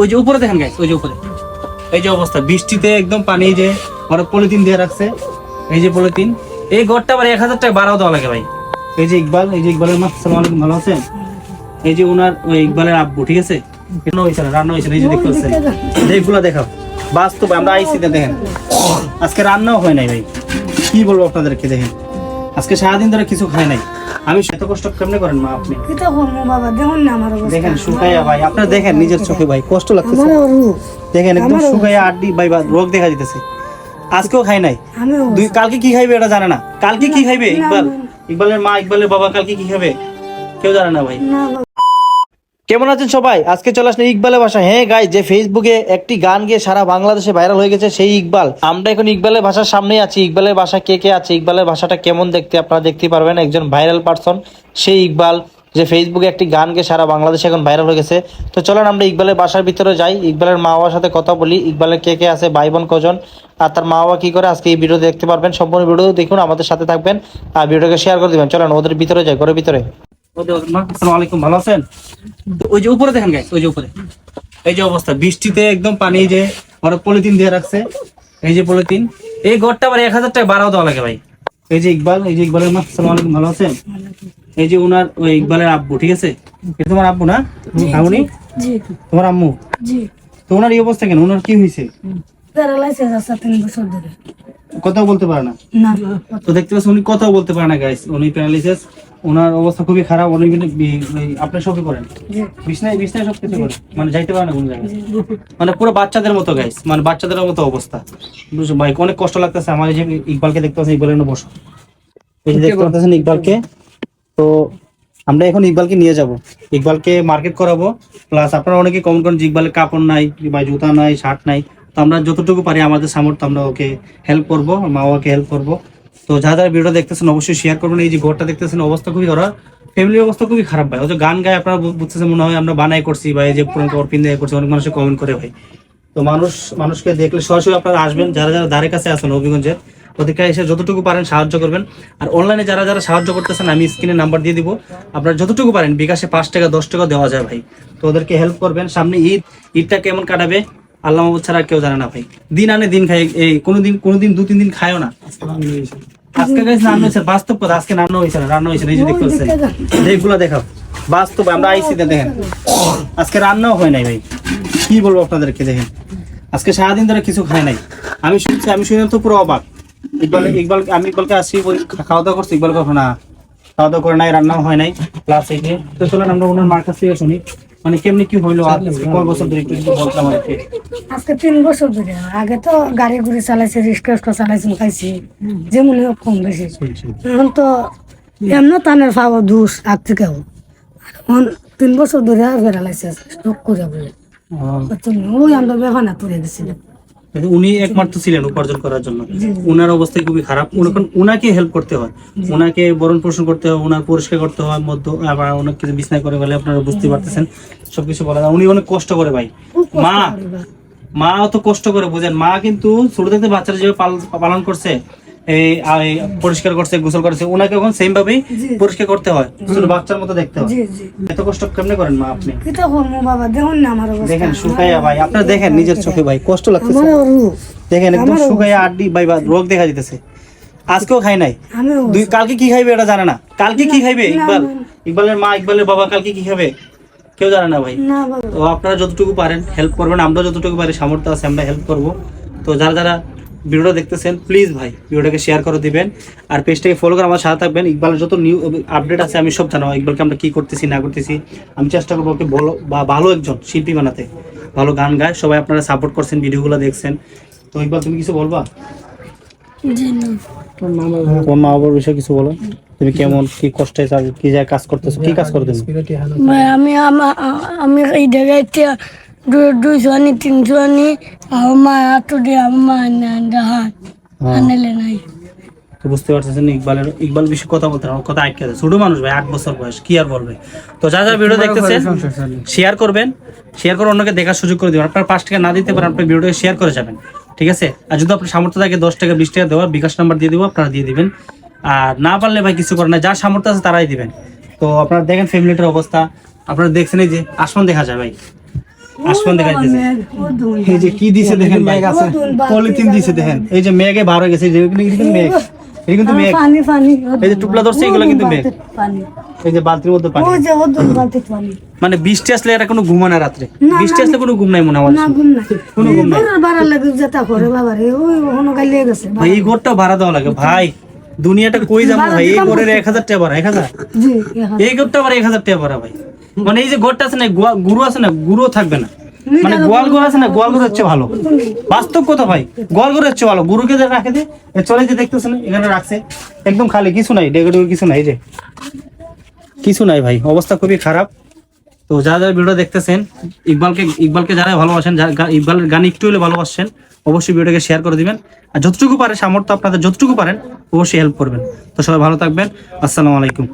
ওই যে উপরে দেখেন গাইস ওই যে উপরে। এই যে অবস্থা, বৃষ্টিতে একদম পানি যে ওরা পলিথিন দিয়ে রাখছে, এই যে পলিথিন। এই ঘরটা আবার এক হাজার টাকা বাড়াও দেওয়া লাগে ভাই। এই যে ইকবাল, এই যে ইকবালের মা, সালাম আলাইকুম, ভালো আছেন? এই যে ওনার ওই ইকবালের আব্বু, ঠিক আছে? রান্না হয়েছে এই যে দেখতে পাচ্ছেন। এইগুলা দেখাও। বাস্তব, আমরা আইসিতে দেখেন। আজকে রান্নাও হয় নাই ভাই। কি বলব আপনাদেরকে, দেখেন। আজকে সারাদিন ধরে কিছু খায় নাই। আমি এত কষ্ট কেমনে করেন মা আপনি? কিতা করব বাবা দেখুন না আমার অবস্থা। দেখেন শুকাইয়া ভাই আপনারা দেখেন নিজের চোখে ভাই কষ্ট লাগতেছে। দেখেন একদম শুকাইয়া আড্ডি ভাই রোগ দেখা দিতেছে। আজকেও খাই নাই। আমি দুই কালকে কি খাইবে এটা জানে না। কালকে কি খাইবে? ইকবাল ইকবালের মা ইকবালের বাবা কালকে কি খাবে? কেউ জানে না ভাই। কেমন আছেন সবাই? আজকে চলে আসলে ইকবালের ভাষা হ্যাঁ গাই যে ফেসবুকে একটি গান গিয়ে সারা বাংলাদেশে ভাইরাল হয়ে গেছে, সেই ইকবাল। আমরা এখন ইকবালের ভাষার সামনেই আছি। ইকবালের ভাষা কে কে আছে? ইকবালের ভাষাটা কেমন দেখতে? আপনারা দেখতে পারবেন একজন ভাইরাল পার্সন সেই ইকবাল, যে ফেসবুকে একটি গান গিয়ে সারা বাংলাদেশে এখন ভাইরাল হয়ে গেছে। তো চলেন আমরা ইকবালের বাসার ভিতরে যাই। ইকবালের মা বাবার সাথে কথা বলি। ইকবালের কে কে আছে? ভাই বোন কজন? আর তার মা বাবা কি করে? আজকে এই ভিডিও দেখতে পারবেন। সম্পূর্ণ ভিডিও দেখুন, আমাদের সাথে থাকবেন। আর ভিডিওটাকে শেয়ার করে দিবেন। চলেন ওদের ভিতরে যাই, ঘরের ভিতরে। ওই যে মা আসসালামু আলাইকুম ভালো আছেন? ওই যে উপরে দেখেন গাইস ওই যে উপরে। এই যে অবস্থা বৃষ্টিতে একদম পানি যে ওরা পলিথিন দিয়ে রাখছে। এই যে পলিথিন এই ঘরটা আবার এক হাজার টাকা বাড়াও দেওয়া লাগে ভাই। এই যে ইকবাল এই যে ইকবালের মা আসসালামু আলাইকুম ভালো আছেন? এই যে ওনার ওই ইকবালের আব্বু ঠিক আছে? এটা তোমার আব্বু না? তোমার আম্মু? তো ওনার এই অবস্থা কেন? ওনার কি হয়েছে? প্যারালাইসিস আছে তিন বছর ধরে। কথাও বলতে পারে না। তো দেখতে পাচ্ছেন উনি কথাও বলতে পারে না গাইস উনি প্যারালিসিস ওনার অবস্থা খুবই খারাপ উনি কিন্তু বি- ওই আপনি সবই করেন? বিছনায় বিছনায় সব কিছু করে মানে যাইতে পারে না কোনো জায়গায়? মানে পুরো বাচ্চাদের মতো গাইস মানে বাচ্চাদের মতো অবস্থা। বুঝছ ভাই অনেক কষ্ট লাগতেছে। আমার যে ইকবালকে দেখতে পাচ্ছেন ইকবালের বসো। এই যে দেখতে পাচ্ছেন ইকবালকে তো আমরা এখন ইকবালকে নিয়ে যাব। ইকবালকে মার্কেট করাবো। প্লাস আপনারা অনেকে কমেন্ট করেন যে ইকবালের কাপড় নাই বা জুতা নাই শার্ট নাই। তো আমরা যতটুকু পারি আমাদের সামর্থ্য আমরা ওকে হেল্প করব মা বাবাকে হেল্প করব। তো যারা যারা ভিডিও দেখতেছেন অবশ্যই শেয়ার করবেন। এই যে ঘরটা দেখতেছেন, অবস্থা খুবই ওরা ফ্যামিলির অবস্থা খুবই খারাপ ভাই। যে গান গায়ে আপনারা বু- বুঝতেছেন মনে হয় আমরা বানাই করছি এই যে পুরনো কাপড় পিন্ধে করছি, অনেক মানুষের কমেন্ট করে ভাই। তো মানুষ, মানুষকে দেখলে সরাসরি আপনারা আসবেন। যারা যারা ধারে কাছে আছেন হবিগঞ্জের, ওদেরকে এসে যতটুকু পারেন সাহায্য করবেন। আর অনলাইনে যারা যারা সাহায্য করতেছেন, আমি স্ক্রিনে নাম্বার দিয়ে দিব। আপনারা যতটুকু পারেন, বিকাশে পাঁচ টাকা, দশ টাকা দেওয়া যায় ভাই। তো ওদেরকে হেল্প করবেন। সামনে ঈদ, ঈদটা কেমন কাটাবে, আল্লাহ ছাড়া কেউ জানে না ভাই। দিন আনে দিন খাই এই কোনোদিন কোনোদিন দু, তিন দিন খায়ও না। আজকে গাইস রান্না হয়েছে বাস্তব কথা আজকে রান্না হয়েছে রান্না হয়েছে এই যে দেখতে পাচ্ছেন। এইগুলা দেখাও। বাস্তব আমরা আইসিতে দেখেন। আজকে রান্নাও হয় নাই ভাই। কি বলব আপনাদেরকে দেখেন। আজকে সারাদিন ধরে কিছু খায় নাই। আমি শুনছি আমি শুনে তো পুরো অবাক। ইকবাল ইকবাল আমি ইকবালকে আসি বলি, খাওয়া দাওয়া করছি? ইকবাল কখনো না খাওয়া দাওয়া করে নাই রান্নাও হয় নাই। প্লাস এই যে তো চলেন আমরা ওনার মার কাছ থেকে শুনি। মানে কেমনি কি হইল? কয় বছর ধরে একটু বলতাম আর কি। আজকে তিন বছর ধরে। আগে তো গাড়ি ঘুরে চালাইছি রিক্সা উস্কা চালাইছি খাইছি যেমন হোক কম বেশি। এখন তো এমন টানের পাবো দুষ আগ থেকেও। এখন তিন বছর ধরে বেড়ালাইছে স্টক করে বলে ওই আমরা বেফানা তুলে দিছিলাম কিন্তু উনি একমাত্র ছিলেন উপার্জন করার জন্য। উনার অবস্থা খুবই খারাপ। উনাকে হেল্প করতে হয়। উনাকে বরণ পোষণ করতে হয় উনার পরিষ্কার করতে হয় মধ্য আবার অনেক কিছু বিছনায় করে বলে আপনারা বুঝতে পারতেছেন। সবকিছু বলা যায়। উনি অনেক কষ্ট করে ভাই। মা মা অত কষ্ট করে বুঝেন? মা কিন্তু ছোট থেকে বাচ্চারা যেভাবে পালন করছে এই পরিষ্কার করছে গোসল করছে ওনাকে এখন সেম ভাবেই পরিষ্কার করতে হয়। ছোট বাচ্চার মতো দেখতে হয়। এত কষ্ট কেমনে করেন মা আপনি? কিতা করব বাবা দেখুন না আমার অবস্থা। দেখেন শুকাইয়া ভাই আপনারা দেখেন নিজের চোখে ভাই কষ্ট লাগতেছে। দেখেন একদম শুকাইয়া আড্ডি ভাই রোগ দেখা দিতেছে। আজকেও খাই নাই। দুই কালকে কি খাইবে এটা জানে না। কালকে কি খাইবে? ইকবাল। ইকবালের মা ইকবালের বাবা কালকে কি খাবে? কেউ জানে না ভাই। তো আপনারা যতটুকু পারেন হেল্প করবেন। আমরা যতটুকু পারি সামর্থ্য আছে আমরা হেল্প করব। তো যারা যারা ভিডিওটা দেখতেছেন প্লিজ ভাই ভিডিওটাকে শেয়ার করে দিবেন। আর পেজটাকে ফলো করে আমার সাথে থাকবেন। ইকবালের যত নিউ আপডেট আছে আমি সব জানাব ইকবালকে আমরা কি করতেছি না করতেছি। আমি চেষ্টা করব ওকে ভালো বা ভালো একজন শিল্পী বানাতে। ভালো গান গায় সবাই আপনারা সাপোর্ট করছেন ভিডিওগুলো দেখছেন। তো ইকবাল তুমি কিছু বলবা? তোমার মা বাবার বিষয়ে কিছু বলো। তুমি কেমন কি কষ্টে কি জায়গায় কাজ করতেছো কি কাজ করো তুমি আমি আমি এই জায়গাতে দুইশো আনি তিনশো আনি আমার মা এত দিয়ে আমার মা হাত আনলে নাই। তো বুঝতে পারতেছেন ইকবালের ইকবাল বেশি কথা বলতে ওর কথা আটকে আছে। ছোট মানুষ ভাই আট বছর বয়স কি আর বলবে? তো যা যা ভিডিও দেখতেছেন শেয়ার করবেন শেয়ার করে অন্যকে দেখার সুযোগ করে দিবেন। আপনার পাঁচ টাকা না দিতে পারেন আপনার ভিডিওটাকে শেয়ার করে যাবেন ঠিক আছে? আর যদি আপনার সামর্থ্য থাকে দশ টাকা বিশ টাকা দেওয়ার বিকাশ নাম্বার দিয়ে দেবো আপনারা দিয়ে দিবেন। আর না পারলে ভাই কিছু করেন না যার সামর্থ্য আছে তারাই দিবেন। তো আপনারা দেখেন ফ্যামিলিটার অবস্থা। আপনারা দেখছেন এই যে আসমান দেখা যায় ভাই। আসমান দেখা যাচ্ছে এই যে কি দিছে দেখেন মেঘ আছে পলিথিন দিছে দেখেন। এই যে মেঘে বার হয়ে গেছে এই যে কিন্তু মেঘ। এই কিন্তু মেঘ। পানি পানি। এই যে টুপলা ধরছে এগুলো কিন্তু মেঘ। পানি। এই যে বালতির মধ্যে পানি। ওই যে ও দুন পানি। মানে বৃষ্টি আসলে এটা কোনো ঘুমা না রাত্রে বৃষ্টি আসলে কোনো ঘুম নাই মনে হয় না গুম না কোনো ঘুম নাই। ঘরের লাগে যেটা করে বাবা রে ওই ওখানে গালিয়ে গেছে ভাই এই ঘরটাও ভাড়া দেওয়া লাগে। ভাই দুনিয়াটা কই যাব ভাই? এই ঘরের এক হাজার টাকা ভাড়া এক হাজার। এই ঘরটা আবার এক হাজার টাকা ভাড়া ভাই। মানে এই যে ঘরটা আছে না গুরু আছে না গুরু থাকবে না। মানে গোয়াল ঘর আছে না গোয়াল ঘর হচ্ছে ভালো। বাস্তব কথা ভাই গোয়াল ঘর হচ্ছে ভালো। গুরুকে যে রাখে দে চলে যে দেখতেছেন এখানে রাখছে। একদম খালি কিছু নাই ডেকে ডেকে কিছু নাই যে। কিছু নাই ভাই অবস্থা খুবই খারাপ। তো যারা যারা ভিডিও দেখতেছেন ইকবালকে ইকবালকে যারা ভালোবাসেন ইকবালের গান একটু হলে ভালোবাসছেন অবশ্যই ভিডিওটাকে শেয়ার করে দিবেন। আর যতটুকু পারে সামর্থ্য আপনাদের যতটুকু পারেন অবশ্যই হেল্প করবেন। তো সবাই ভালো থাকবেন। আসসালামু আলাইকুম।